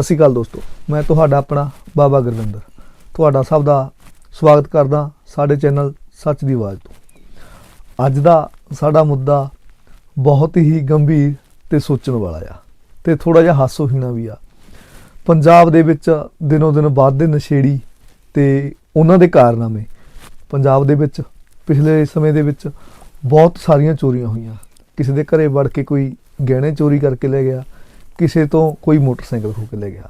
ਸਤਿ ਸ਼੍ਰੀ ਅਕਾਲ ਦੋਸਤੋ, ਮੈਂ ਤੁਹਾਡਾ ਆਪਣਾ ਬਾਬਾ ਗੁਰਵਿੰਦਰ। ਤੁਹਾਡਾ ਸਭ ਦਾ ਸਵਾਗਤ ਕਰਦਾ ਸਾਡੇ ਚੈਨਲ ਸੱਚ ਦੀ ਆਵਾਜ਼ ਤੋਂ। ਅੱਜ ਦਾ ਸਾਡਾ ਮੁੱਦਾ ਬਹੁਤ ਹੀ ਗੰਭੀਰ ਤੇ ਸੋਚਣ ਵਾਲਾ ਆ ਤੇ ਥੋੜਾ ਜਿਹਾ ਹਾਸੋਹੀਣਾ ਵੀ ਆ। ਪੰਜਾਬ ਦੇ ਵਿੱਚ ਦਿਨੋ ਦਿਨ ਵੱਧਦੇ ਨਸ਼ੇੜੀ ਤੇ ਉਹਨਾਂ ਦੇ ਕਾਰਨਾਮੇ ਪੰਜਾਬ ਦੇ ਵਿੱਚ ਪਿਛਲੇ ਸਮੇਂ ਦੇ ਵਿੱਚ ਬਹੁਤ ਸਾਰੀਆਂ ਚੋਰੀਆਂ ਹੋਈਆਂ। ਕਿਸੇ ਦੇ ਘਰੇ ਵੜ ਕੇ ਕੋਈ ਗਹਿਣੇ ਚੋਰੀ ਕਰਕੇ ਲੈ ਗਿਆ ਕਿਸੇ ਤੋਂ ਕੋਈ ਮੋਟਰਸਾਈਕਲ ਖੋਹ ਕੇ ਲੈ ਗਿਆ।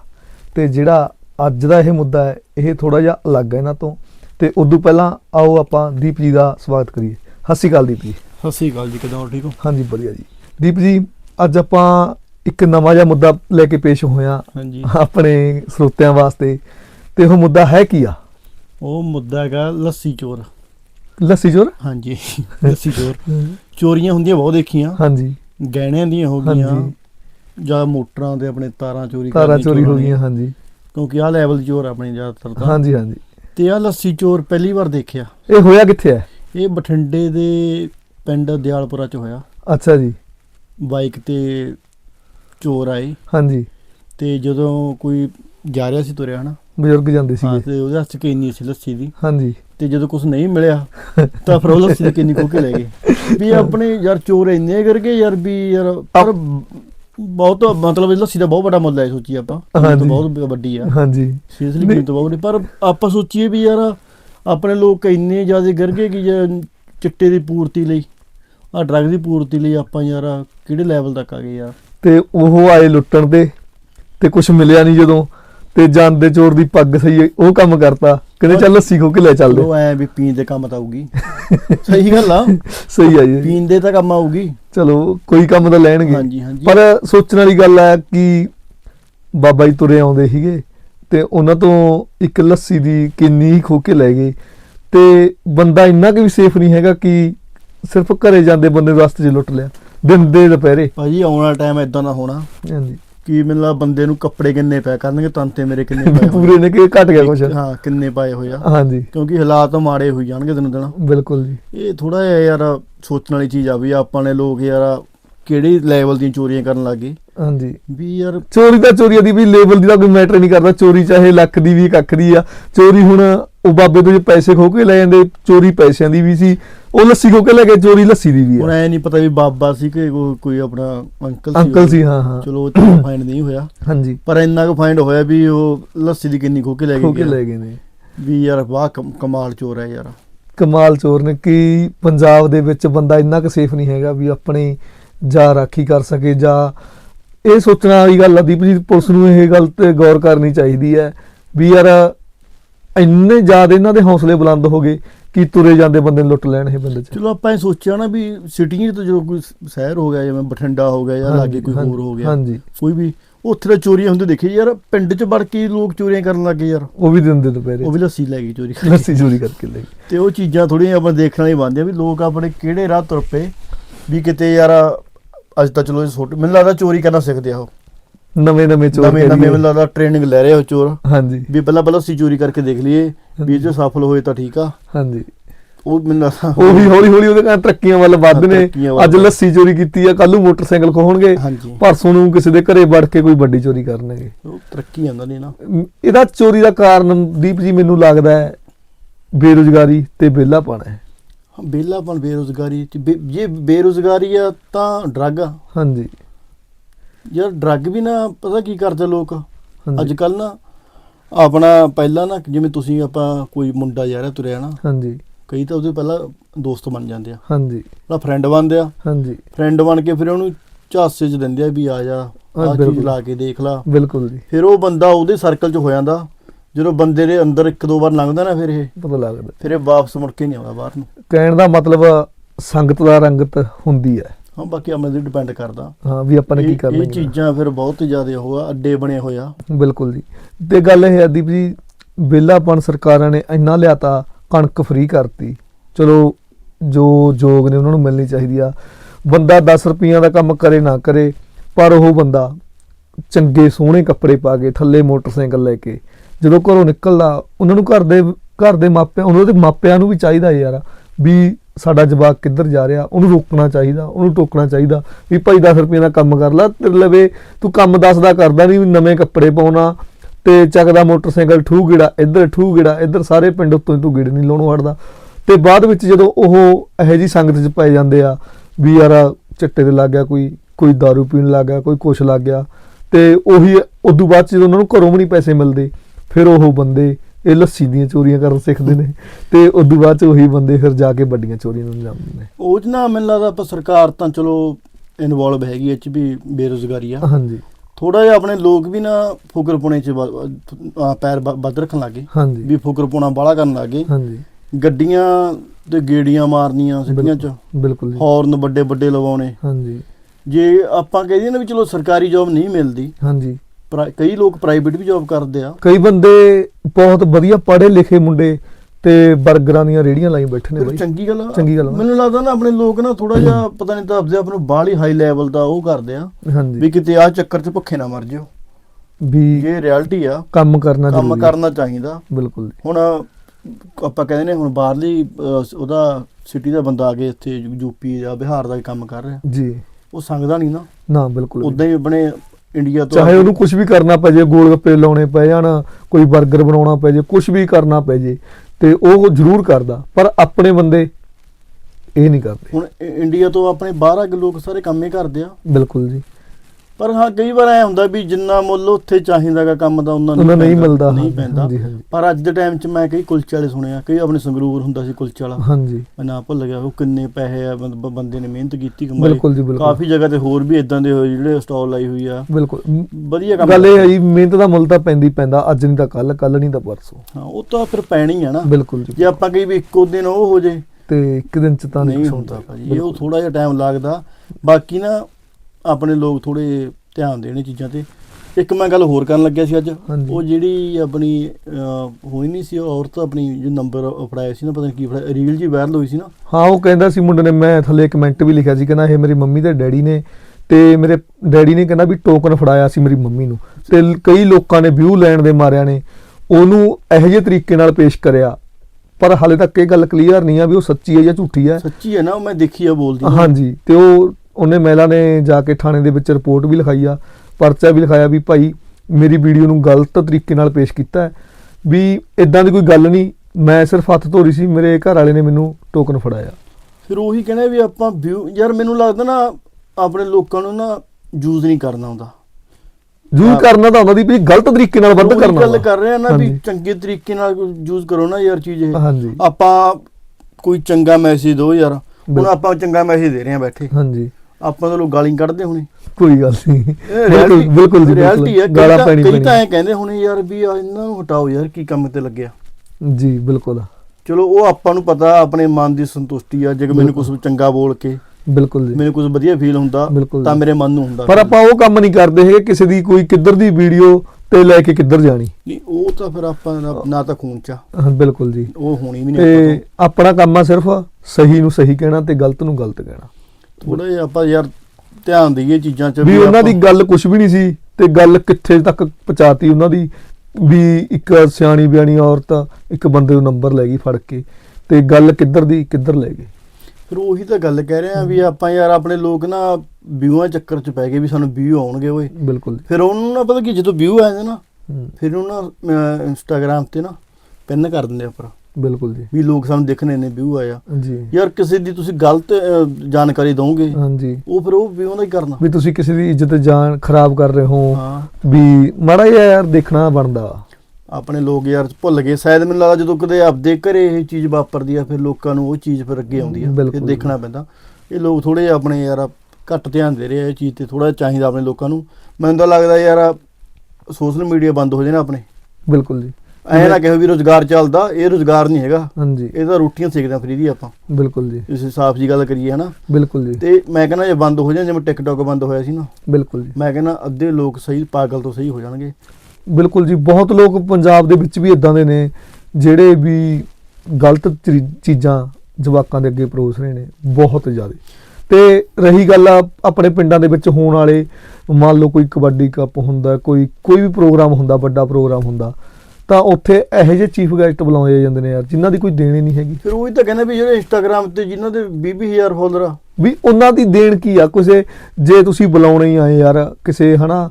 ਤੇ ਜਿਹੜਾ ਅੱਜ ਦਾ ਇਹ ਮੁੱਦਾ ਹੈ ਇਹ ਥੋੜਾ ਜਿਹਾ ਅਲੱਗ ਹੈ ਇਹਨਾਂ ਤੋਂ। ਤੇ ਉਦੋਂ ਪਹਿਲਾਂ ਆਓ ਆਪਾਂ ਦੀਪ ਜੀ ਦਾ ਸਵਾਗਤ ਕਰੀਏ। ਸਤਿ ਸ਼੍ਰੀ ਅਕਾਲ ਦੀਪ ਜੀ। ਸਤਿ ਸ੍ਰੀ ਅਕਾਲ ਜੀ ਕਿਦਾਂ ਹੋ? ਠੀਕ ਹੋ? ਹਾਂਜੀ ਵਧੀਆ ਜੀ। ਦੀਪ ਜੀ ਅੱਜ ਆਪਾਂ ਇੱਕ ਨਵਾਂ ਜਿਹਾ ਮੁੱਦਾ ਲੈ ਕੇ ਪੇਸ਼ ਹੋਇਆ ਹਾਂਜੀ। ਆਪਣੇ ਸਰੋਤਿਆਂ ਵਾਸਤੇ। ਤੇ ਉਹ ਮੁੱਦਾ ਹੈ ਕੀ ਆ? ਉਹ ਮੁੱਦਾ ਹੈਗਾ ਲੱਸੀ ਚੋਰ। ਲੱਸੀ ਚੋਰ? ਹਾਂਜੀ ਲੱਸੀ ਚੋਰ। ਚੋਰੀਆਂ ਹੁੰਦੀਆਂ ਬਹੁਤ ਦੇਖੀਆਂ। ਹਾਂਜੀ। ਗਹਿਣਿਆਂ ਦੀਆਂ ਹੋ ਗਈਆਂ। ਜਾਂ ਮੋਟਰਾਂ ਦੇ ਆਪਣੇ ਤਾਰਾਂ ਚੋਰੀ ਤਾਰਾ ਕਰਨੀ ਚੋਰੀ ਹੋ। ਗਈਆਂ ਹਾਂਜੀ। ਕਿਉਂਕਿ ਆਹ ਲੈਵਲ ਚੋਰ ਆਪਣੀ ਜ਼ਿਆਦਾਤਰ ਤਾਂ। ਹਾਂਜੀ ਹਾਂਜੀ। ਤੇ ਆਹ ਲੱਸੀ ਚੋਰ ਪਹਿਲੀ ਵਾਰ ਦੇਖਿਆ। ਇਹ ਹੋਇਆ ਕਿੱਥੇ ਹੈ? ਇਹ ਬਠਿੰਡੇ ਦੇ ਪਿੰਡ ਦਿਆਲਪੁਰਾ ਚ ਹੋਇਆ। ਅੱਛਾ ਜੀ। ਬਾਈਕ ਤੇ ਚੋਰ ਆਏ। ਹਾਂਜੀ। ਤੇ ਜਦੋਂ ਕੋਈ ਜਾ ਰਿਹਾ ਸੀ ਤੁਰਿਆ ਹਨਾ? ਬਜ਼ੁਰਗ ਜਾਂਦੇ ਹਾਂ ਸੀਗੇ। ਤੇ ਉਹਦੇ ਹੱਥ ਚ ਕੇਨੀ ਸੀ ਲੱਸੀ ਦੀ? ਹਾਂਜੀ। ਤੇ ਜਦੋਂ ਕੁਝ ਨਹੀਂ ਮਿਲਿਆ ਤਾਂ ਫਿਰ ਉਹ ਲੱਸੀ ਦੇ ਕਿੰਨੀ ਖੋ ਕੇ ਲੈ ਗਏ। ਵੀ ਆਪਣੇ ਯਾਰ ਚੋਰ ਇੰਨੇ ਕਰਕੇ ਯਾਰ ਵੀ ਯਾਰ ਪਰ ਬਹੁਤ ਮਤਲਬ ਇਹ ਲੱਸੀ ਦਾ ਬਹੁਤ ਵੱਡਾ ਮੁੱਲ ਹੈ ਸੋਚੀ ਆਪਾਂ। ਹਾਂਜੀ। ਬਹੁਤ ਵੱਡੀ ਆ। ਹਾਂਜੀ। ਸੀਰੀਅਸਲੀ ਨਹੀਂ। ਕੀਮਤ ਬਹੁਤ ਵੱਡੀ ਪਰ ਆਪਾਂ ਸੋਚੀਏ ਵੀ ਯਾਰ ਆਪਣੇ ਲੋਕ ਇੰਨੇ ਜ਼ਿਆਦਾ ਗਿਰ ਗਏ ਕਿ ਯਾਰ ਚਿੱਟੇ ਦੀ ਪੂਰਤੀ ਲਈ ਆ ਡਰੱਗ ਦੀ ਪੂਰਤੀ ਲਈ ਆਪਾਂ ਯਾਰ ਕਿਹੜੇ ਲੈਵਲ ਤੱਕ ਆ ਗਏ ਯਾਰ। ਤੇ ਉਹ ਆਏ ਲੁੱਟਣ ਦੇ ਤੇ ਕੁਝ ਮਿਲਿਆ ਨਹੀਂ ਜਦੋਂ ਤੇ ਜਾਂਦੇ ਚੋਰ ਦੀ ਪੱਗ ਸਹੀ ਉਹ ਕੰਮ ਕਰਤਾ। ਕਹਿੰਦੇ ਚੱਲ ਲੱਸੀ ਖੋ ਕੇ ਲੈ ਚੱਲਦੇ। ਉਹ ਐ ਵੀ ਪੀਣ ਦੇ ਕੰਮ ਤਾਂ ਆਊਗੀ। ਸਹੀ ਗੱਲ ਆ। ਸਹੀ ਆ ਜੀ। ਪੀਣ ਦੇ ਤਾਂ ਕੰਮ ਆਊਗੀ। ਚਲੋ ਕੋਈ ਕੰਮ ਤਾਂ ਲੈਣਗੇ। ਹਾਂਜੀ ਹਾਂਜੀ। ਪਰ ਸੋਚਣ ਵਾਲੀ ਗੱਲ ਹੈ ਕਿ ਬਾਬਾ ਜੀ ਤੁਰੇ ਆਉਂਦੇ ਸੀਗੇ ਤੇ ਉਹਨਾਂ ਤੋਂ ਇੱਕ ਲੱਸੀ ਦੀ ਕਿੰਨੀ ਖੋ ਕੇ ਲੈ ਗਏ। ਤੇ ਬੰਦਾ ਇੰਨਾ ਕਿ ਵੀ ਸੇਫ ਨਹੀਂ ਹੈਗਾ ਕਿ ਸਿਰਫ ਘਰੇ ਜਾਂਦੇ ਬੰਦੇ ਰਸਤੇ 'ਚ ਲੁੱਟ ਲਿਆ। ਦਿਨ ਦੇ ਦੁਪਹਿਰੇ। ਭਾਜੀ ਆਉਣ ਵਾਲਾ ਟਾਈਮ ਇਦਾਂ ਦਾ ਹੋਣਾ। ਹਾਂਜੀ। ਕੀ ਲੱਗਦਾ ਬੰਦੇ ਨੂੰ ਕੱਪੜੇ ਕਿੰਨੇ ਪਿਆ ਕਰਨਗੇ ਤੰਤੇ ਮੇਰੇ ਕਿੰਨੇ ਪਏ ਹੋਏ ਪੂਰੇ ਨੇ ਕਿ ਘਟ ਗਿਆ ਕੁਛ? ਹਾਂ ਕਿੰਨੇ ਪਾਏ ਹੋਏ ਆ। ਹਾਂਜੀ। ਕਿਉਂਕਿ ਹਾਲਾਤ ਮਾੜੇ ਹੋਈ ਜਾਣਗੇ ਦਿਨੋਂ ਦਿਨ। ਬਿਲਕੁਲ ਜੀ। ਇਹ ਥੋੜਾ ਜਿਹਾ ਯਾਰ ਸੋਚਣ ਵਾਲੀ ਚੀਜ਼ ਆ ਵੀ ਆਪਾਂ ਨੇ ਲੋਕ ਯਾਰ ਕਿਹੜੇ ਲੈਵਲ ਦੀਆਂ ਚੋਰੀਆਂ ਕਰਨ ਲੱਗੇ ਹਾਂਜੀ। ਵੀ ਯਾਰ ਚੋਰੀ ਤਾਂ ਚੋਰੀ ਦੀ ਵੀ ਲੈਵਲ ਦੀ ਤਾਂ ਕੋਈ ਮੈਟਰ ਨਹੀਂ ਕਰਦਾ। ਚੋਰੀ ਚਾਹੇ ਲੱਖ ਦੀ ਵੀ ਕੱਖ ਦੀ ਆ। ਚੋਰੀ ਹੁਣ ਉਹ ਬਾਬੇ ਤੋਂ ਜੇ ਪੈਸੇ ਖੋ ਕੇ ਲੈ ਜਾਂਦੇ ਚੋਰੀ ਪੈਸਿਆਂ ਦੀ ਵੀ ਸੀ। ਉਹ ਲੱਸੀ ਖੋ ਕੇ ਲੈ ਗਏ ਚੋਰੀ ਲੱਸੀ ਦੀ ਵੀ ਹੁਣ ਆ ਐ ਨਹੀਂ ਪਤਾ ਵੀ ਬਾਬਾ ਸੀ ਕਿ ਕੋਈ- ਆਪਣਾ ਅੰਕਲ ਸੀ ਅੰਕਲ। ਸੀ ਹਾਂ ਹਾਂ। ਚਲੋ ਉਹ ਫਾਈਂਡ ਨਹੀਂ ਹੋਇਆ। ਹਾਂਜੀ। ਪਰ ਇੰਨਾ ਕੁ ਫਾਈਂਡ ਹੋਇਆ ਵੀ ਉਹ ਲੱਸੀ ਦੀ ਕਿੰਨੀ ਖੋ ਕੇ ਲੈ ਖੋ ਕੇ ਗਏ ਲੈ ਗਏ ਨੇ। ਵੀ ਯਾਰ ਵਾਹ ਕਮ- ਕਮਾਲ ਚੋਰ ਹੈ ਯਾਰ। ਕਮਾਲ ਚੋਰ ਨੇ ਕਿ ਪੰਜਾਬ ਦੇ ਵਿੱਚ ਬੰਦਾ ਇੰਨਾ ਕੁ ਸੇਫ ਨਹੀਂ ਹੈਗਾ ਵੀ ਆਪਣੀ ਜਾਂ ਰਾਖੀ ਕਰ ਸਕੇ ਜਾਂ ਇਹ ਸੋਚਣਾ ਵਾਲੀ ਗੱਲ ਆ ਦੀਪ ਜੀ ਪੁਲਿਸ ਨੂੰ ਇਹ ਗੱਲ ਤੇ ਗੌਰ ਕਰਨੀ ਚਾਹੀਦੀ ਹੈ ਵੀ ਯਾਰ ਇੰਨੇ ਜ਼ਿਆਦਾ ਇਹਨਾਂ ਦੇ ਹੌਸਲੇ ਬੁਲੰਦ ਹੋ ਗਏ ਕਿ ਤੁਰੇ ਜਾਂਦੇ ਬੰਦੇ ਨੂੰ ਲੁੱਟ ਲੈਣ ਇਹ ਬੰਦੇ ਚ। ਚਲੋ ਆਪਾਂ ਇਹ ਸੋਚਿਆ ਨਾ ਵੀ ਸਿਟੀਆਂ ਤਾਂ ਜਦੋਂ ਕੋਈ ਸ਼ਹਿਰ ਹੋ ਗਿਆ ਜਿਵੇਂ ਬਠਿੰਡਾ ਹੋ ਗਿਆ ਜਾਂ ਲਾਗੇ ਕੋਈ ਹੋਰ ਹੋ ਗਿਆ ਕੋਈ ਵੀ ਉੱਥੇ ਤਾਂ ਚੋਰੀਆਂ ਹੁੰਦੇ ਦੇਖੇ ਯਾਰ ਪਿੰਡ 'ਚ ਵੜ ਕੇ ਲੋਕ ਚੋਰੀਆਂ ਕਰਨ ਲੱਗੇ ਯਾਰ। ਉਹ ਵੀ ਦਿਨ ਦੇ ਦੁਪਹਿਰੇ। ਉਹ ਵੀ ਲੱਸੀ ਲੈ ਗਈ ਚੋਰੀ ਕਰਕੇ। ਲੱਸੀ ਚੋਰੀ ਕਰਕੇ ਲੈ ਗਏ ਤੇ ਉਹ ਚੀਜ਼ਾਂ ਥੋੜੀਆਂ ਆਪਾਂ ਦੇਖਣ ਵਾਲੀ ਬਣਦੀਆਂ ਵੀ ਲੋਕ ਆਪਣੇ ਕਿਹੜੇ ਰਾਹ ਤੁਰ ਪਏ ਵੀ ਕਿਤੇ ਯਾਰ ਅੱਜ ਤਾਂ ਚਲੋ ਇਹ ਛੋਟੇ ਮੈਨੂੰ ਲੱਗਦਾ ਚੋਰੀ ਕਰਨਾ ਸਿੱਖਦੇ ਆ ਉਹ। ਨਵੇਂ ਨਵੇਂ ਚੋਰ ਨਵੇਂ ਨਵੇਂ। ਮੈਨੂੰ ਲੱਗਦਾ ਟ੍ਰੇਨਿੰਗ ਲੈ ਰਹੇ ਉਹ ਚੋਰ। ਹਾਂਜੀ। ਵੀ ਪਹਿਲਾਂ ਪਹਿਲਾਂ ਅਸੀਂ ਚੋਰੀ ਕਰਕੇ ਦੇਖ ਲਈਏ। ਵੀ ਜੇ ਸਫਲ ਹੋਏ ਤਾਂ ਠੀਕ ਆ। ਹਾਂਜੀ। ਉਹ ਮੈਨੂੰ ਉਹ ਵੀ ਹੌਲੀ ਹੌਲੀ ਉਹਦੇ ਨਾਲ ਤਰੱਕੀਆਂ ਵੱਲ ਵੱਧ ਨੇ। ਅੱਜ ਲੱਸੀ ਚੋਰੀ ਕੀਤੀ ਆ ਕੱਲ ਮੋਟਰਸਾਈਕਲ ਖੋਹਣਗੇ। ਪਰਸੋਂ ਨੂੰ ਕਿਸੇ ਦੇ ਘਰੇ ਵੜ ਕੇ ਕੋਈ ਵੱਡੀ ਚੋਰੀ ਕਰਨਗੇ। ਉਹ ਤਰੱਕੀ ਆਉਂਦਾ ਨਹੀਂ ਨਾ। ਇਹਦਾ ਚੋਰੀ ਦਾ ਕਾਰਨ ਦੀਪ ਜੀ ਮੈਨੂੰ ਲੱਗਦਾ ਹੈ ਬੇਰੁਜ਼ਗਾਰੀ ਤੇ ਵਿਹਲਾਪਣ ਹੈ। ਬੇਲਾਪਨ ਬੇਰੋਜ਼ਗਾਰੀ ਤੇ ਬੇ- ਜੇ ਬੇਰੋਜ਼ਗਾਰੀ ਆ ਤਾਂ ਡਰੱਗ ਆ। ਹਾਂਜੀ। ਯਾਰ ਡਰੱਗ ਵੀ ਨਾ ਪਤਾ ਕੀ ਕਰਦੇ ਲੋਕ? ਹਾਂਜੀ। ਅੱਜ ਕੱਲ ਨਾ ਆਪਣਾ ਪਹਿਲਾਂ ਨਾ ਜਿਵੇਂ ਤੁਸੀਂ ਆਪਾਂ ਕੋਈ ਮੁੰਡਾ ਰਿਹਾ ਤੁਰਿਆ ਨਾ ਹਾਂਜੀ। ਕਈ ਤਾਂ ਉਹਦੇ ਪਹਿਲਾਂ ਦੋਸਤ ਬਣ ਜਾਂਦੇ ਆ। ਹਾਂਜੀ। ਉਹਦਾ ਫਰੈਂਡ ਬਣਦੇ ਆ। ਹਾਂਜੀ। ਫਰੈਂਡ ਬਣ ਕੇ ਫਿਰ ਉਹਨੂੰ ਝਾਸੇ 'ਚ ਦਿੰਦੇ ਆ ਵੀ ਆ ਜਾ ਹਾਂ, ਆ ਚੀਜ਼ ਬਿਲਕੁਲ। ਲਾ ਕੇ ਦੇਖ ਲਾ। ਬਿਲਕੁਲ ਜੀ। ਫਿਰ ਉਹ ਬੰਦਾ ਉਹਦੇ ਸਰਕਲ 'ਚ ਹੋ ਜਾਂਦਾ। ਜਦੋਂ ਬੰਦੇ ਦੇ ਅੰਦਰ ਇੱਕ ਦੋ ਵਾਰ ਲੰਘਦਾ ਨਾ ਫਿਰ ਇਹ ਪਤਾ ਲੱਗਦਾ। ਫਿਰ ਇਹ ਵਾਪਸ ਮੁੜ ਕੇ ਨਹੀਂ ਆਉਂਦਾ ਬਾਹਰ ਨੂੰ। ਕਹਿਣ ਦਾ ਮਤਲਬ ਸੰਗਤ ਦਾ ਰੰਗਤ ਹੁੰਦੀ ਹੈ। ਹਾਂ ਬਾਕੀ ਆਪਣੇ ਤੇ ਡਿਪੈਂਡ ਕਰਦਾ। ਹਾਂ ਵੀ ਆਪਾਂ ਨੇ ਕੀ ਕਰਨਾ ਇਹ ਚੀਜ਼ਾਂ ਫਿਰ ਬਹੁਤ ਜ਼ਿਆਦਾ ਉਹ ਆ ਅੱਡੇ ਬਣੇ ਹੋਏ ਆ। ਬਿਲਕੁਲ ਜੀ। ਤੇ ਗੱਲ ਇਹ ਹੈ ਦੀਪ ਜੀ ਵਿਹਲਾਪਣ ਸਰਕਾਰਾਂ ਨੇ ਇੰਨਾ ਲਿਆਤਾ ਕਣਕ ਫ੍ਰੀ ਕਰਤੀ। ਚਲੋ ਜੋ ਯੋਗ ਨੇ ਉਹਨਾਂ ਨੂੰ ਮਿਲਣੀ ਚਾਹੀਦੀ ਆ। ਬੰਦਾ 10 ਰੁਪਈਆਂ ਦਾ ਕੰਮ ਕਰੇ ਨਾ ਕਰੇ ਪਰ ਉਹ ਬੰਦਾ ਚੰਗੇ ਸੋਹਣੇ ਕੱਪੜੇ ਪਾ ਕੇ ਥੱਲੇ ਮੋਟਰਸਾਈਕਲ ਲੈ ਕੇ ਜਦੋਂ ਘਰੋਂ ਨਿਕਲਦਾ, ਉਹਨਾਂ ਨੂੰ ਘਰ ਦੇ ਘਰ ਦੇ ਮਾਪਿਆਂ, ਉਹਨਾਂ ਦੇ ਮਾਪਿਆਂ ਨੂੰ ਵੀ ਚਾਹੀਦਾ ਯਾਰ ਵੀ ਸਾਡਾ ਜਵਾਕ ਕਿੱਧਰ ਜਾ ਰਿਹਾ, ਉਹਨੂੰ ਰੋਕਣਾ ਚਾਹੀਦਾ, ਉਹਨੂੰ ਟੋਕਣਾ ਚਾਹੀਦਾ ਵੀ ਭਾਈ 10 ਰੁਪਏ ਦਾ ਕੰਮ ਕਰ ਲੈ, ਤੇਰੇ ਲਵੇ, ਤੂੰ ਕੰਮ ਦੱਸਦਾ ਕਰਦਾ ਨਹੀਂ ਨਵੇਂ ਕੱਪੜੇ ਪਾਉਣਾ ਤੇ ਚੱਕਦਾ ਮੋਟਰਸਾਈਕਲ ਠੂ ਗਿੜਾ, ਇੱਧਰ ਠੂ ਗਿੜਾ, ਇੱਧਰ ਸਾਰੇ ਪਿੰਡ ਉੱਤੋਂ ਹੀ ਤੂੰ ਗੇੜੇ ਨਹੀਂ ਲਾਉਣੋਂ ਹਟਦਾ। ਤੇ ਬਾਅਦ ਵਿੱਚ ਜਦੋਂ ਉਹ ਇਹੋ ਜੀ ਸੰਗਤ 'ਚ ਪੈ ਜਾਂਦੇ ਆ ਵੀ ਯਾਰ ਚਿੱਟੇ ਤੇ ਲੱਗ ਗਿਆ ਕੋਈ ਕੋਈ दारू ਪੀਣ ਲੱਗ ਗਿਆ, ਕੋਈ ਕੁਛ ਲੱਗ ਗਿਆ ਤੇ ਉਹੀ, ਉਦੋਂ ਬਾਅਦ 'ਚ ਜਦੋਂ ਉਹਨਾਂ ਨੂੰ ਘਰੋਂ ਵੀ ਨਹੀਂ ਪੈਸੇ ਮਿਲਦੇ ਫਿਰ ਉਹ ਬੰਦੇ ਇਹ ਲੱਸੀ ਦੀਆਂ ਚੋਰੀਆਂ ਕਰਨ ਸਿੱਖਦੇ ਨੇ ਤੇ ਉਦੋਂ ਬਾਅਦ 'ਚ ਉਹੀ ਬੰਦੇ ਫਿਰ ਜਾ ਕੇ ਵੱਡੀਆਂ ਚੋਰੀਆਂ ਨੂੰ ਜਾਂਦੇ ਨੇ। ਉਹ 'ਚ ਨਾ ਮੈਨੂੰ ਲੱਗਦਾ ਆਪਾਂ ਸਰਕਾਰ ਤਾਂ ਚਲੋ ਇਨਵੋਲਵ ਹੈਗੀ ਇਹ ਚ ਵੀ ਬੇਰੋਜ਼ਗਾਰੀ ਆ। ਹਾਂਜੀ। ਥੋੜਾ ਜਿਹਾ ਆਪਣੇ ਲੋਕ ਵੀ ਨਾ ਫੁਕਰਪੁਣੇ ਚ ਪੈਰ ਵੱਧ ਰੱਖਣ ਲੱਗੇ ਹਾਂਜੀ। ਵੀ ਫੁਕਰਪੁਣਾ ਬਾਹਲਾ ਕਰਨ ਲੱਗੇ ਹਾਂਜੀ। ਗੱਡੀਆਂ ਤੇ ਗੇੜੀਆਂ ਮਾਰਨੀਆਂ ਸਿੱਧੀਆਂ ਚ। ਬਿਲਕੁਲ ਹੌਰਨ ਵੱਡੇ ਵੱਡੇ ਲਵਾਉਣੇ। ਹਾਂਜੀ। ਜੇ ਆਪਾਂ ਕਹਿ ਦਈਏ ਨਾ ਵੀ ਚਲੋ ਸਰਕਾਰੀ ਜੌਬ ਨਹੀਂ ਮਿਲਦੀ। ਹਾਂਜੀ। ਕਈ ਲੋਕ ਪ੍ਰਾਈਵੇਟ ਵੀ ਜੌਬ ਕਰਦੇ ਆ। ਕਈ ਬੰਦੇ ਬਹੁਤ ਵਧੀਆ ਪੜ੍ਹੇ ਲਿਖੇ ਮੁੰਡੇ ਤੇ 버ਗਰਾਂ ਦੀਆਂ ਰੇੜੀਆਂ ਲਾਈ ਬੈਠੇ ਨੇ ਬਾਈ। ਚੰਗੀ ਗੱਲ ਆ। ਚੰਗੀ ਗੱਲ ਆ। ਮੈਨੂੰ ਲੱਗਦਾ ਨਾ ਆਪਣੇ ਲੋਕ ਨਾ ਥੋੜਾ ਜਿਹਾ ਪਤਾ ਨਹੀਂ ਤਾਂ ਆਪਦੇ ਆਪ ਨੂੰ ਬਾਹਲੀ ਹਾਈ ਲੈਵਲ ਦਾ ਉਹ ਕਰਦੇ ਆ ਵੀ ਕਿਤੇ ਆ ਚੱਕਰ 'ਚ ਭੁੱਖੇ ਨਾ ਮਰ ਜਿਓ। ਵੀ ਇਹ ਰਿਐਲਿਟੀ ਆ ਕੰਮ ਕਰਨਾ ਕੰਮ ਜ਼ਰੂਰੀ। ਕਰਨਾ ਚਾਹੀਦਾ। ਬਿਲਕੁਲ। ਹੁਣ ਆਪਾਂ ਕਹਿੰਦੇ ਨੇ ਹੁਣ ਬਾਹਰਲੀ ਉਹਦਾ ਸਿਟੀ ਦਾ ਬੰਦਾ ਆ ਕੇ ਇੱਥੇ ਯੂਪੀ ਜਾਂ ਬਿਹਾਰ ਦਾ ਕੰਮ ਕਰ ਰਿਹਾ। ਜੀ। ਉਹ ਸੰਗਦਾ ਨਹੀਂ ਨਾ। ਨਾ ਬਿਲਕੁਲ। ਉਦਾਂ ਹੀ ਆਪਣੇ ਇੰਡੀਆ ਤੋਂ ਚਾਹੇ ਉਹਨੂੰ ਕੁਝ ਵੀ ਕਰਨਾ ਪੈ ਜੇ ਗੋਲ ਗੱਪੇ ਲਾਉਣੇ ਪੈ ਜਾਣ ਕੋਈ 버ਗਰ ਬਣਾਉਣਾ ਪੈ ਜੇ ਕੁਝ ਵੀ ਕਰਨਾ ਪੈ ਜੇ ਤੇ ਉਹ ਜ਼ਰੂਰ ਕਰਦਾ ਪਰ ਆਪਣੇ ਬੰਦੇ ਇਹ ਨਹੀਂ ਕਰਦੇ। ਹੁਣ ਇੰਡੀਆ ਤੋਂ ਆਪਣੇ ਬਾਹਰ ਆ ਕੇ ਲੋਕ ਸਾਰੇ ਕੰਮ ਹੀ ਕਰਦੇ ਆ। ਬਿਲਕੁਲ ਜੀ। ਪਰ ਹਾਂ ਕਈ ਵਾਰ ਐ ਹੁੰਦਾ ਵੀ ਜਿੰਨਾ ਮੁੱਲ ਉੱਥੇ ਚਾਹੀਦਾਗਾ ਕੰਮ ਦਾ ਉਹਨਾਂ ਉਹਨਾਂ ਨਹੀਂ ਮਿਲਦਾ। ਨਹੀਂ ਪੈਂਦਾ। ਪਰ ਅੱਜ ਦੇ ਟਾਈਮ 'ਚ ਮੈਂ ਕਈ ਕੁਲਚੇ ਵਾਲੇ ਸੁਣੇ ਆ ਕਈ ਆਪਣੇ ਸੰਗਰੂਰ ਹੁੰਦਾ ਸੀ ਕੁਲਚੇ ਵਾਲਾ। ਹਾਂਜੀ। ਮੈਂ ਨਾਂ ਭੁੱਲ ਗਿਆ ਉਹ ਕਿੰਨੇ ਪੈਸੇ ਆ ਬੰਦ- ਨੇ ਮਿਹਨਤ ਕੀਤੀ ਕਮਾਈ। ਕਾਫੀ ਜਗ੍ਹਾ ਤੇ ਹੋਰ ਵੀ ਇਦਾਂ ਦੇ ਹੋਏ ਜਿਹੜੇ ਸਟਾਲ ਲਾਈ ਹੋਈ ਆ। ਬਿਲਕੁਲ। ਵਧੀਆ ਕੰਮ ਗੱਲ ਇਹ ਹੈ। ਜੀ ਮਿਹਨਤ ਦਾ ਮੁੱਲ ਤਾਂ ਪੈਂਦੀ ਪੈਂਦਾ ਅੱਜ ਨਹੀਂ ਤਾਂ ਕੱਲ ਕੱਲ ਨਹੀਂ ਤਾਂ ਪਰਸੋਂ। ਹਾਂ ਉਹ ਤਾਂ ਫਿਰ ਪੈਣੀ ਆ ਨਾ। ਬਿਲਕੁਲ ਜੀ। ਜੇ ਆਪਾਂ ਕਹੀ ਵੀ ਇੱਕੋ ਦਿਨ ਉਹ ਹੋ ਜੇ। ਤੇ ਇੱਕ ਦਿਨ ਚ ਤਾਂ ਨਹੀਂ ਹੁੰਦਾ ਭਾਜੀ ਇਹ ਉਹ। ਥੋੜਾ ਜਿਹਾ ਟਾਈਮ ਲੱਗਦਾ। ਬਾਕੀ ਨਾ ਆਪਣੇ ਲੋਕ ਥੋੜੇ ਧਿਆਨ ਦੇਣ ਇਹ ਚੀਜ਼ਾਂ ਤੇ। ਇੱਕ ਮੈਂ ਗੱਲ ਹੋਰ ਕਰਨ ਲੱਗਿਆ ਸੀ ਅੱਜ। ਹਾਂਜੀ। ਉਹ ਜਿਹੜੀ ਆਪਣੀ ਅਹ, ਹੋਈ ਨਹੀਂ ਸੀ ਉਹ ਔਰਤ ਆਪਣੀ ਜੋ ਨੰਬਰ ਫੜਾਇਆ ਸੀ ਨਾ ਪਤਾ ਨਹੀਂ ਕੀ ਫੜਾਇਆ ਰੀਲ ਜੀ ਵਾਇਰਲ ਹੋਈ ਸੀ ਨਾ। ਹਾਂ ਉਹ ਕਹਿੰਦਾ ਸੀ ਮੁੰਡੇ ਨੇ ਮੈਂ ਥੱਲੇ ਕਮੈਂਟ ਵੀ ਲਿਖਿਆ ਸੀ ਕਹਿੰਦਾ ਇਹ ਮੇਰੀ ਮੰਮੀ ਤੇ ਡੈਡੀ ਨੇ ਤੇ ਮੇਰੇ ਡੈਡੀ ਨੇ ਕਹਿੰਦਾ ਵੀ ਟੋਕਨ ਫੜਾਇਆ ਸੀ ਮੇਰੀ ਮੰਮੀ ਨੂੰ। ਤੇ ਲ- ਕਈ ਲੋਕਾਂ ਨੇ ਵਿਊ ਲੈਣ ਦੇ ਮਾਰਿਆਂ ਨੇ ਉਹਨੂੰ ਇਹੋ ਜਿਹੇ ਤਰੀਕੇ ਨਾਲ ਪੇਸ਼ ਕਰਿਆ। ਪਰ ਹਾਲੇ ਤੱਕ ਇਹ ਗੱਲ ਕਲੀਅਰ ਨਹੀਂ ਆ ਵੀ ਉਹ ਸੱਚੀ ਹੈ ਜਾਂ ਝੂਠੀ ਹੈ। ਸੱਚੀ ਹੈ ਨਾ ਉਹ ਮੈਂ ਦੇਖੀ ਆ ਬੋਲਦੀ ਨਾ। ਹਾਂਜੀ ਤੇ ਉਹ ਉਹਨੇ ਮਹਿਲਾ ਨੇ ਜਾ ਕੇ ਥਾਣੇ ਦੇ ਵਿੱਚ ਰਿਪੋਰਟ ਵੀ ਲਿਖਾਈ ਆ ਪਰਚਾ ਵੀ ਲਿਖਾਇਆ ਵੀ ਭਾਈ ਮੇਰੀ ਵੀਡੀਓ ਨੂੰ ਗਲਤ ਤਰੀਕੇ ਨਾਲ ਪੇਸ਼ ਕੀਤਾ ਹੈ ਵੀ ਇਦਾਂ ਦੀ ਕੋਈ ਗੱਲ ਨਹੀਂ ਮੈਂ ਸਿਰਫ ਹੱਥ ਧੋ ਰਹੀ ਸੀ ਮੇਰੇ ਘਰ ਵਾਲੇ ਨੇ ਮੈਨੂੰ ਟੋਕਨ ਫੜਾਇਆ ਫਿਰ ਉਹੀ ਕਹਿੰਦੇ ਵੀ ਆਪਾਂ ਵਿਊ ਯਾਰ ਮੈਨੂੰ ਲੱਗਦਾ ਨਾ ਆਪਣੇ ਲੋਕਾਂ ਨੂੰ ਨਾ ਯੂਜ਼ ਨਹੀਂ ਕਰਨਾ ਆਉਂਦਾ ਯੂਜ਼। ਕਰਨਾ ਤਾਂ ਉਹਨਾਂ ਦੀ ਵੀ ਗਲਤ ਤਰੀਕੇ ਨਾਲ ਵੱਧ ਕਰਨਾ ਗੱਲ। ਕਰ ਰਹੇ ਆ ਨਾ ਵੀ। ਚੰਗੇ ਤਰੀਕੇ ਨਾਲ ਯੂਜ਼ ਕਰੋ ਨਾ ਯਾਰ ਚੀਜ਼ ਇਹ ਆਪਾਂ ਕੋਈ ਚੰਗਾ ਮੈਸੇਜ ਦਿਓ ਯਾਰ ਹੁਣ। ਆਪਾਂ ਚੰਗਾ ਮੈਸੇਜ ਦੇ ਰਹੇ ਆ ਬੈਠੇ ਹਾਂਜੀ ਆਪਾਂ ਤਾਂ ਲੋਕ ਗਾਲੀਆਂ ਕੱਢਦੇ ਹੁਣੇ। ਕੋਈ ਗੱਲ ਨਹੀਂ। ਬਿਲਕੁਲ ਬਿਲਕੁਲ ਜੀ reality ਹੈ ਗਾਲਾਂ ਪੈਣੀ ਕਈ ਤਾਂ ਐ ਕਹਿੰਦੇ ਹੁਣੇ ਯਾਰ ਵੀ ਇਹਨਾਂ ਨੂੰ ਹਟਾਓ ਯਾਰ ਕੀ ਕੰਮ ਤੇ ਲੱਗਿਆ। ਜੀ ਬਿਲਕੁਲ। ਚਲੋ ਉਹ ਆਪਾਂ ਨੂੰ ਪਤਾ ਆਪਣੇ ਮਨ ਦੀ ਸੰਤੁਸ਼ਟੀ ਆ ਜੇ ਮੈਨੂੰ ਕੁਝ ਚੰਗਾ ਬੋਲ ਕੇ ਬਿਲਕੁਲ ਜੀ। ਮੈਨੂੰ ਕੁਝ ਵਧੀਆ ਫੀਲ ਹੁੰਦਾ ਤਾਂ। ਮੇਰੇ ਮਨ ਨੂੰ ਹੁੰਦਾ। ਪਰ ਆਪਾਂ ਉਹ ਕੰਮ ਨਹੀਂ ਕਰਦੇ ਹੈਗੇ ਕਿਸੇ ਦੀ ਕੋਈ ਕਿੱਧਰ ਦੀ ਵੀਡੀਓ ਤੇ ਲੈ ਕੇ ਕਿੱਧਰ ਜਾਣੀ। ਨਹੀਂ ਉਹ ਤਾਂ ਫਿਰ ਆਪਾਂ ਨਾ- ਤਾਂ ਖੂਨ ਚ ਬਿਲਕੁਲ ਜੀ। ਉਹ ਹੋਣੀ ਵੀ ਨਹੀਂ ਤੇ। ਆਪਣਾ ਕੰਮ ਆ ਸਿਰਫ ਸਹੀ ਨੂੰ ਸਹੀ ਕਹਿਣਾ ਤੇ ਗਲਤ ਨੂੰ ਗਲਤ ਕਹਿਣਾ। ਥੋੜਾ ਜਿਹਾ ਆਪਾਂ ਯਾਰ ਧਿਆਨ ਦਈਏ ਚੀਜ਼ਾਂ 'ਚ ਵੀ ਉਹਨਾਂ ਦੀ ਗੱਲ ਕੁਝ ਵੀ ਨਹੀਂ ਸੀ ਤੇ ਗੱਲ ਕਿੱਥੇ ਤੱਕ ਪਹੁੰਚਾਤੀ ਉਹਨਾਂ ਦੀ ਵੀ ਇੱਕ ਸਿਆਣੀ ਬਿਆਣੀ ਔਰਤ ਇੱਕ ਬੰਦੇ ਨੂੰ ਨੰਬਰ ਲੈ ਗਈ ਫੜ ਕੇ ਤੇ ਗੱਲ ਕਿੱਧਰ ਦੀ ਕਿੱਧਰ ਲੈ ਗਈ? ਫਿਰ ਉਹੀ ਤਾਂ ਗੱਲ ਕਹਿ ਰਹੇ ਆ ਵੀ ਆਪਾਂ ਯਾਰ ਆਪਣੇ ਲੋਕ ਨਾ ਵਿਊਆਂ ਚੱਕਰ 'ਚ ਪੈ ਗਏ ਵੀ ਸਾਨੂੰ ਵਿਊ ਆਉਣਗੇ ਓਏ। ਬਿਲਕੁਲ ਫਿਰ ਉਹਨੂੰ ਨਾ ਪਤਾ ਕੀ ਜਦੋਂ ਵਿਊ ਆ ਜਾਂਦੇ ਨਾ ਫਿਰ ਉਹਨੂੰ ਇੰਸਟਾਗ੍ਰam ਤੇ ਨਾ ਪਿੰਨ ਕਰ ਦਿੰਦੇ ਆ ਉੱਪਰ। ਬਿਲਕੁਲ ਜੀ। ਵੀ ਲੋਕ ਸਾਨੂੰ ਦੇਖਣੇ ਨੇ ਵਿਊ ਆਇਆ ਜੀ ਯਾਰ ਕਿਸੇ ਦੀ ਤੁਸੀਂ ਗਲਤ ਜਾਣਕਾਰੀ ਦੋਗੇ ਹਾਂਜੀ। ਉਹ ਫਿਰ ਉਹ ਵਿਊ ਦਾ ਹੀ ਕਰਨਾ। ਵੀ ਤੁਸੀਂ ਕਿਸੇ ਦੀ ਇੱਜ਼ਤ ਜਾਨ ਖਰਾਬ ਕਰ ਰਹੇ ਹੋ। ਹਾਂ। ਵੀ ਮਾੜਾ ਜਿਹਾ ਯਾਰ ਦੇਖਣਾ ਬਣਦਾ। ਆਪਣੇ ਲੋਕ ਯਾਰ ਭੁੱਲ ਗਏ। ਸ਼ਾਇਦ ਮੈਨੂੰ ਲੱਗਦਾ ਜਦੋਂ ਕਦੇ ਆਪਦੇ ਘਰੇ ਇਹ ਚੀਜ਼ ਵਾਪਰਦੀ ਆ ਫਿਰ ਲੋਕਾਂ ਨੂੰ ਉਹ ਚੀਜ਼ ਫਿਰ ਅੱਗੇ ਆਉਂਦੀ ਆ। ਬਿਲਕੁਲ। ਦੇਖਣਾ ਪੈਂਦਾ। ਇਹ ਲੋਕ ਥੋੜੇ ਆਪਣੇ ਯਾਰ ਘੱਟ ਧਿਆਨ ਦੇ ਰਹੇ ਆ ਇਹ ਚੀਜ਼ ਤੇ। ਥੋੜਾ ਚਾਹੀਦਾ ਆਪਣੇ ਲੋਕਾਂ ਨੂੰ। ਮੈਨੂੰ ਤਾਂ ਲੱਗਦਾ ਯਾਰ ਸੋਸ਼ਲ ਮੀਡੀਆ ਬੰਦ ਹੋ ਨਾ ਆਪਣੇ। ਬਿਲਕੁਲ ਜੀ। ਐ ਨਾ ਕਹੋ ਵੀ ਰੋਜ਼ਗਾਰ ਚੱਲਦਾ ਇਹ ਰੋਜ਼ਗਾਰ ਨਹੀਂ ਹੈਗਾ। ਹਾਂਜੀ। ਇਹ ਤਾਂ ਰੋਟੀਆਂ ਸੇਕਦੇ ਆ ਫਰੀ ਦੀ ਆਪਾਂ। ਬਿਲਕੁਲ ਜੀ। ਇਸ ਸਾਫ਼ ਜੀ ਗੱਲ ਕਰੀਏ ਹਨਾ? ਬਿਲਕੁਲ ਜੀ। ਤੇ ਮੈਂ ਕਹਿੰਦਾ ਜੇ ਬੰਦ ਹੋ ਜਾਣ ਜਿਵੇਂ ਟਿਕਟੌਕ ਬੰਦ ਹੋਇਆ ਸੀ ਨਾ। ਬਿਲਕੁਲ ਜੀ। ਮੈਂ ਕਹਿੰਦਾ ਅੱਧੇ ਲੋਕ ਸਹੀ ਪਾਗਲ ਤੋਂ ਸਹੀ ਹੋ ਜਾਣਗੇ। ਬਿਲਕੁਲ ਜੀ। ਬਹੁਤ ਲੋਕ ਪੰਜਾਬ ਦੇ ਵਿੱਚ ਵੀ ਇਦਾਂ ਦੇ ਨੇ ਜਿਹੜੇ ਵੀ ਗਲਤ ਚੀਜ਼ਾਂ ਜਵਾਕਾਂ ਦੇ ਅੱਗੇ ਪਰੋਸ ਰਹੇ ਨੇ। ਬਹੁਤ ਜ਼ਿਆਦਾ। ਤੇ ਰਹੀ ਗੱਲ ਆ ਆਪਣੇ ਪਿੰਡਾਂ ਦੇ ਵਿੱਚ ਹੋਣ ਵਾਲੇ। ਮੰਨ ਲਓ ਕੋਈ ਕਬੱਡੀ ਕੱਪ ਹੁੰਦਾ ਕੋਈ ਕੋਈ ਵੀ ਪ੍ਰੋਗਰਾਮ ਹੁੰਦਾ ਵੱਡਾ ਪ੍ਰੋਗਰਾਮ ਹੁੰਦਾ। ਤਾਂ ਉੱਥੇ ਇਹੋ ਜਿਹੇ ਚੀਫ ਗੈਸਟ ਬੁਲਾਏ ਜਾਂਦੇ ਨੇ ਯਾਰ ਜਿਨ੍ਹਾਂ ਦੀ ਕੋਈ ਦੇਣ ਨਹੀਂ ਹੈਗੀ। ਫਿਰ ਉਹੀ ਤਾਂ ਕਹਿੰਦੇ ਵੀ ਜਿਹੜੇ ਇੰਸਟਾਗ੍ਰam ਤੇ ਜਿਨ੍ਹਾਂ ਦੇ 20000 ਫਾਲੋਅਰ ਆ। ਵੀ ਉਹਨਾਂ ਦੀ ਦੇਣ ਕੀ ਆ? ਕਿਸੇ ਜੇ ਤੁਸੀਂ ਬੁਲਾਉਣੇ ਹੀ ਆਏ ਯਾਰ ਕਿਸੇ ਹਨਾ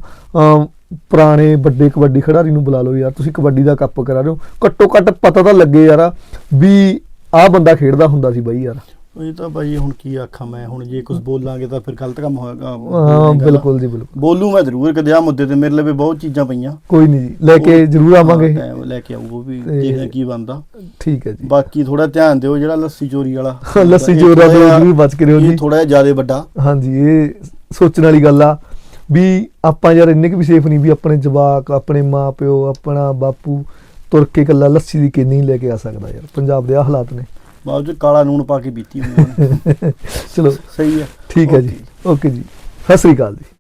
ਪੁਰਾਣੇ ਵੱਡੇ ਕਬੱਡੀ ਖਿਡਾਰੀ ਨੂੰ ਬੁਲਾ ਲਓ ਯਾਰ ਤੁਸੀਂ ਕਬੱਡੀ ਦਾ ਕੱਪ ਕਰਾ ਰਹੇ ਹੋ। ਘੱਟੋ ਘੱਟ ਪਤਾ ਤਾਂ ਲੱਗੇ ਯਾਰ ਵੀ ਆਹ ਬੰਦਾ ਖੇਡਦਾ ਹੁੰਦਾ ਸੀ ਬਾਈ ਯਾਰ। ਇਹ ਤਾਂ ਭਾਈ ਹੁਣ ਕੀ ਆਖਾਂ ਮੈਂ? ਹੁਣ ਜੇ ਕੁਝ ਬੋਲਾਂਗੇ ਤਾਂ ਫਿਰ ਗਲਤ ਕੰਮ ਹੋਏਗਾ। ਹਾਂ ਬਿਲਕੁਲ ਜੀ ਬਿਲਕੁਲ। ਬੋਲੂ ਮੈਂ ਜ਼ਰੂਰ ਕਦੇ ਆ ਮੁੱਦੇ ਤੇ ਮੇਰੇ ਲਈ ਵੀ ਬਹੁਤ ਚੀਜ਼ਾਂ ਪਈਆਂ। ਕੋਈ ਨਹੀਂ ਜੀ ਲੈ ਕੇ ਜ਼ਰੂਰ ਆਵਾਂਗੇ। ਲੈ ਕੇ ਆਊ ਉਹ ਵੀ ਦੇਖਦੇ ਕੀ ਬਣਦਾ। ਠੀਕ ਹੈ ਜੀ। ਬਾਕੀ ਥੋੜਾ ਧਿਆਨ ਦਿਓ ਜਿਹੜਾ ਲੱਸੀ ਚੋਰੀ ਵਾਲਾ। ਲੱਸੀ ਚੋਰਾਂ ਜਿਹਾ- ਜ਼ਰੂਰ ਬਚ ਕੇ ਰਹੋ ਜੀ। ਇਹ ਥੋੜਾ ਜ਼ਿਆਦਾ ਵੱਡਾ। ਹਾਂਜੀ ਇਹ ਸੋਚਣ ਵਾਲੀ ਗੱਲ ਆ ਵੀ ਆਪਾਂ ਯਾਰ ਇੰਨੇ ਕੁ ਵੀ ਸੇਫ ਨਹੀਂ ਵੀ ਆਪਣੇ ਜਵਾਕ ਆਪਣੇ ਮਾਂ ਪਿਓ ਆਪਣਾ ਬਾਪੂ ਤੁਰ ਕੇ ਕੱਲਾ ਲੱਸੀ ਦੀ ਕਿੰਨੀ ਲੈ ਕੇ ਆ ਸਕਦਾ ਯਾਰ। ਪੰਜਾਬ ਦੇ ਆ ਹਾਲਾਤ ਨੇ। ਬਾਅਦ ਚ ਕਾਲਾ ਨੂਣ ਪਾ ਕੇ ਪੀਤੀ ਨੇ ਚਲੋ। ਸਹੀ ਹੈ ਠੀਕ ਹੈ ਜੀ। ਓਕੇ ਜੀ। ਸਤਿ ਸ੍ਰੀ ਅਕਾਲ ਜੀ।